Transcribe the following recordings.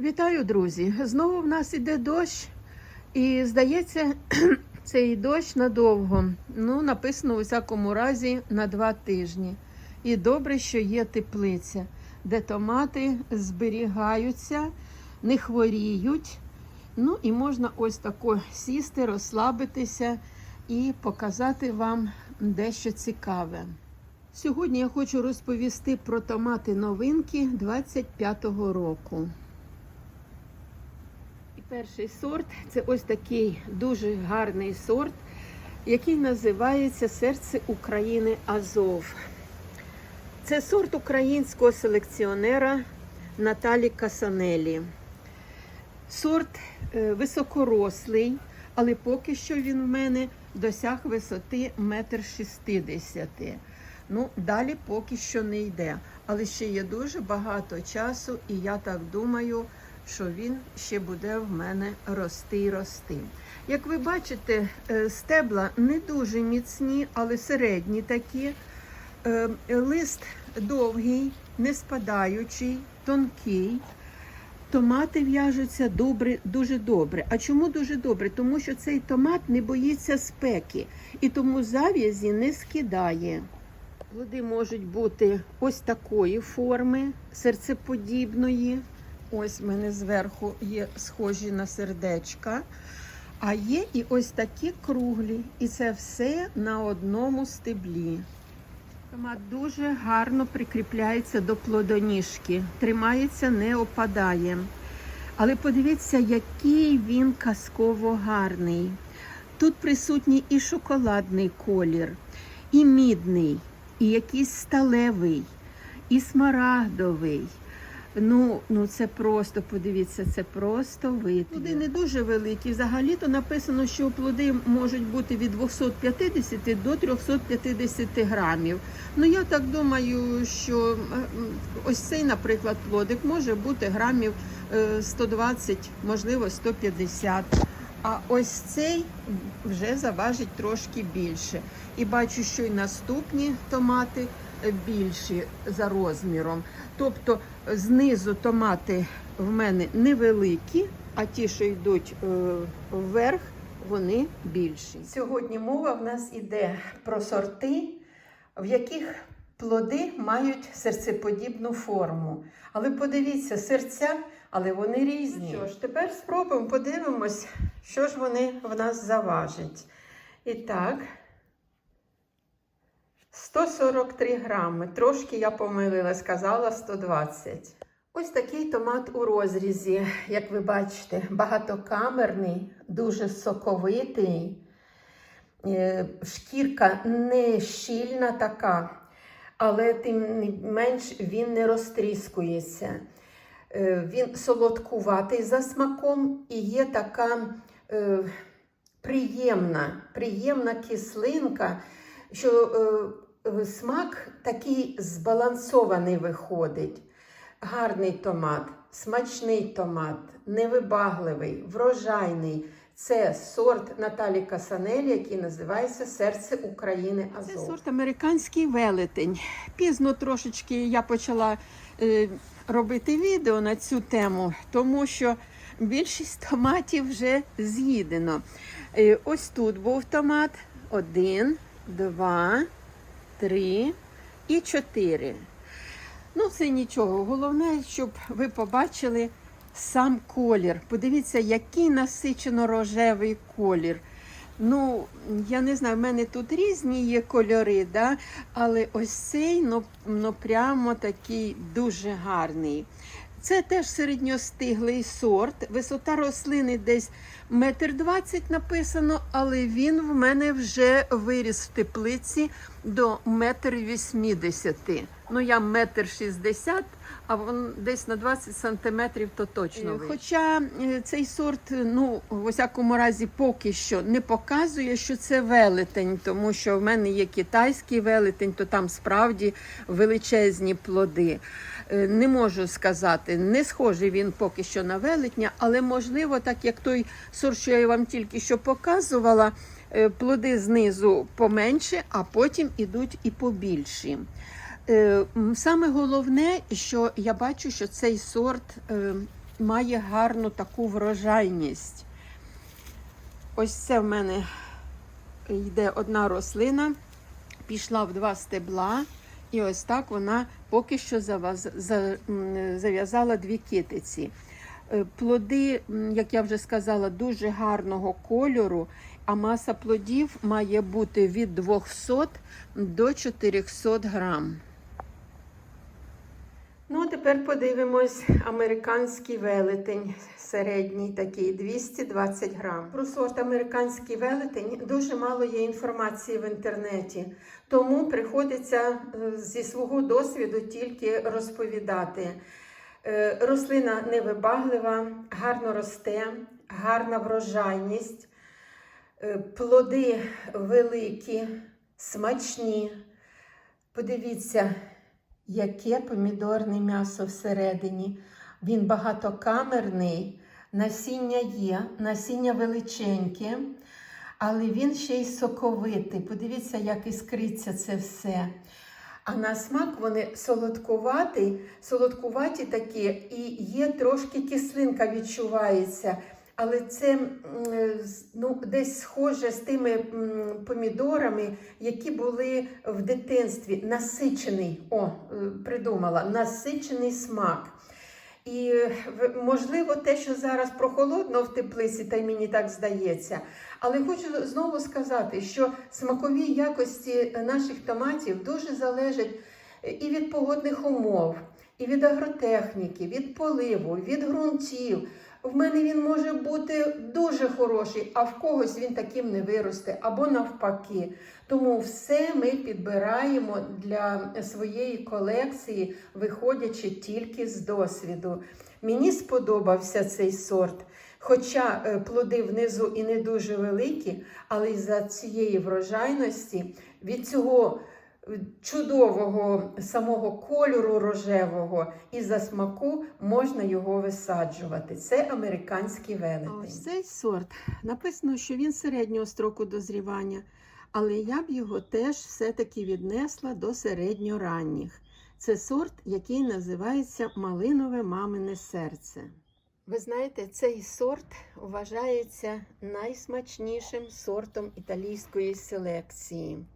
Вітаю, друзі! Знову в нас іде дощ, і здається, цей дощ надовго. Ну, написано у всякому разі на два тижні. І добре, що є теплиця, де томати зберігаються, не хворіють. Ну і можна ось тако сісти, розслабитися і показати вам дещо цікаве. Сьогодні я хочу розповісти про томати новинки 25-го року. Перший сорт це ось такий дуже гарний сорт, який називається Серце України Азов. Це сорт українського селекціонера Наталі Касанелі. Сорт е, високорослий, але поки що він в мене досяг висоти 1,60 м. Ну, далі поки що не йде. Але ще є дуже багато часу, і я так думаю, що він ще буде в мене рости і рости. Як ви бачите, е, стебла не дуже міцні, але середні такі. Е, Лист довгий, не спадаючий, тонкий. Томати в'яжуться добре, дуже добре. А чому дуже добре? Тому що цей томат не боїться спеки і тому зав'язі не скидає. Плоди можуть бути ось такої форми, серцеподібної. Ось в мене зверху є схожі на сердечка. А є і ось такі круглі. І це все на одному стеблі. Томат дуже гарно прикріпляється до плодоніжки, тримається, не опадає. Але подивіться, який він казково гарний. Тут присутній і шоколадний колір, і мідний, і якийсь сталевий, і смарагдовий. Ну, ну це просто, подивіться, це просто витвір. Плоди не дуже великі. Взагалі-то написано, що плоди можуть бути від 250 до 350 грамів. Ну я так думаю, що е, ось цей, наприклад, плодик може бути грамів е, 120, можливо, 150. А ось цей вже заважить трошки більше. І бачу, що й наступні томати е, більші за розміром. Тобто знизу томати в мене невеликі, а ті, що йдуть е, вверх, вони більші. Сьогодні мова в нас іде про сорти, в яких плоди мають серцеподібну форму. Але подивіться, серця, але вони різні. Ну що ж, тепер спробуємо, подивимось, що ж вони в нас заважать. І так, 143 грами. Трошки я помилила, сказала 120. Ось такий томат у розрізі, як ви бачите, багатокамерний, дуже соковитий. Е, Шкірка не щільна така, але тим не менш він не розтріскується. Е, Він солодкуватий за смаком і є така е, приємна, приємна кислинка, що смак такий збалансований виходить. Гарний томат, смачний томат, невибагливий, врожайний. Це сорт Наталі Касанель, який називається Серце України Азов. Це сорт американський велетень. Пізно трошечки я почала е, робити відео на цю тему, тому що більшість томатів вже з'їдено. Е, ось тут був томат. Один, два, три і чотири. Ну, це нічого. Головне, щоб ви побачили сам колір. Подивіться, який насичено рожевий колір. Ну, я не знаю, в мене тут різні є кольори, да? але ось цей ну, ну прямо такий дуже гарний. Це теж середньостиглий сорт. Висота рослини десь метр двадцять написано, але він в мене вже виріс в теплиці до метр вісімдесяти. Ну, я метр шістдесят, а він десь на 20 сантиметрів то точно. вийде. Хоча е, цей сорт, ну, в усякому разі, поки що не показує, що це велетень, тому що в мене є китайський велетень, то там справді величезні плоди. Е, Не можу сказати, не схожий він поки що на велетня, але можливо, так як той сорт, що я вам тільки що показувала, е, плоди знизу поменше, а потім ідуть і побільші. Е, Саме головне, що я бачу, що цей сорт е, має гарну таку врожайність. Ось це в мене йде одна рослина, пішла в два стебла, і ось так вона поки що зав'язала дві китиці. Е, Плоди, як я вже сказала, дуже гарного кольору, а маса плодів має бути від 200 до 400 грам. Тепер подивимось американський велетень, середній такий 220 грам. Про сорт американський велетень дуже мало є інформації в інтернеті, тому приходиться е, зі свого досвіду тільки розповідати. Е, Рослина невибаглива, гарно росте, гарна врожайність, е, плоди великі, смачні. Подивіться, яке помідорне м'ясо всередині. Він багатокамерний, насіння є, насіння величеньке, але він ще й соковитий. Подивіться, як іскриться це все. А на смак вони солодкуваті, солодкуваті такі, і є трошки кислинка відчувається. Але це ну, десь схоже з тими помідорами, які були в дитинстві. Насичений, о, е, придумала, насичений смак. І можливо, те, що зараз прохолодно в теплиці, та й мені так здається. Але хочу знову сказати, що смакові якості наших томатів дуже залежать і від погодних умов, і від агротехніки, від поливу, від ґрунтів. В мене він може бути дуже хороший, а в когось він таким не виросте, або навпаки. Тому все ми підбираємо для своєї колекції, виходячи тільки з досвіду. Мені сподобався цей сорт. Хоча е, плоди внизу і не дуже великі, але із-за цієї врожайності, від цього чудового самого кольору рожевого і за смаку можна його висаджувати. Це американський велетень. Ось цей сорт написано, що він середнього строку дозрівання, але я б його теж все-таки віднесла до середньоранніх. Це сорт, який називається малинове мамине серце. Ви знаєте, цей сорт вважається найсмачнішим сортом італійської селекції.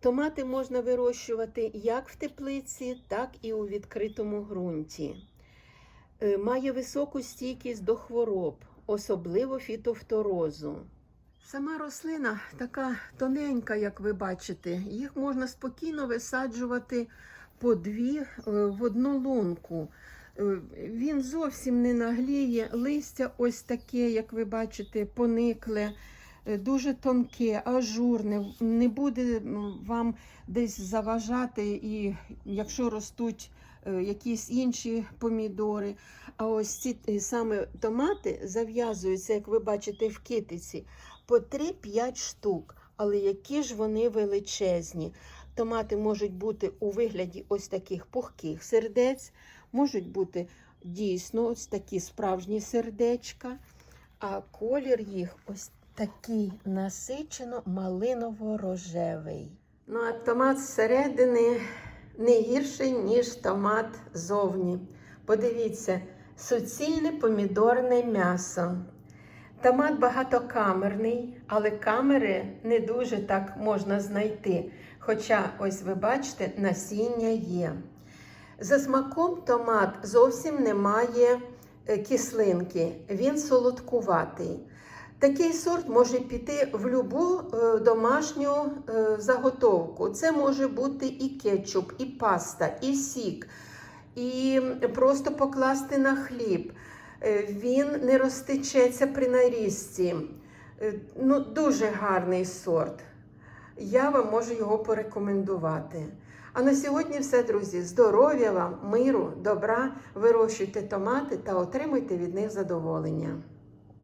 Томати можна вирощувати як в теплиці, так і у відкритому ґрунті. Е, Має високу стійкість до хвороб, особливо фітофторозу. Сама рослина така тоненька, як ви бачите, їх можна спокійно висаджувати по дві е, в одну лунку. Е, Він зовсім не нагліє, листя ось таке, як ви бачите, поникле, дуже тонке, ажурне, не буде вам десь заважати, і якщо ростуть е, якісь інші помідори. А ось ці е, саме томати зав'язуються, як ви бачите, в китиці по 3-5 штук. Але які ж вони величезні. Томати можуть бути у вигляді ось таких пухких сердець, можуть бути дійсно ось такі справжні сердечка, а колір їх ось такий насичено малиново-рожевий. Ну, а томат зсередини не гірший, ніж томат зовні. Подивіться, суцільне помідорне м'ясо. Томат багатокамерний, але камери не дуже так можна знайти. Хоча, ось ви бачите, насіння є. За смаком томат зовсім не має е, кислинки, він солодкуватий. Такий сорт може піти в любу е, домашню е, заготовку. Це може бути і кетчуп, і паста, і сік, і просто покласти на хліб. Е, Він не розтечеться при нарізці. Ну, дуже гарний сорт. Я вам можу його порекомендувати. А на сьогодні все, друзі. Здоров'я вам, миру, добра. Вирощуйте томати та отримуйте від них задоволення.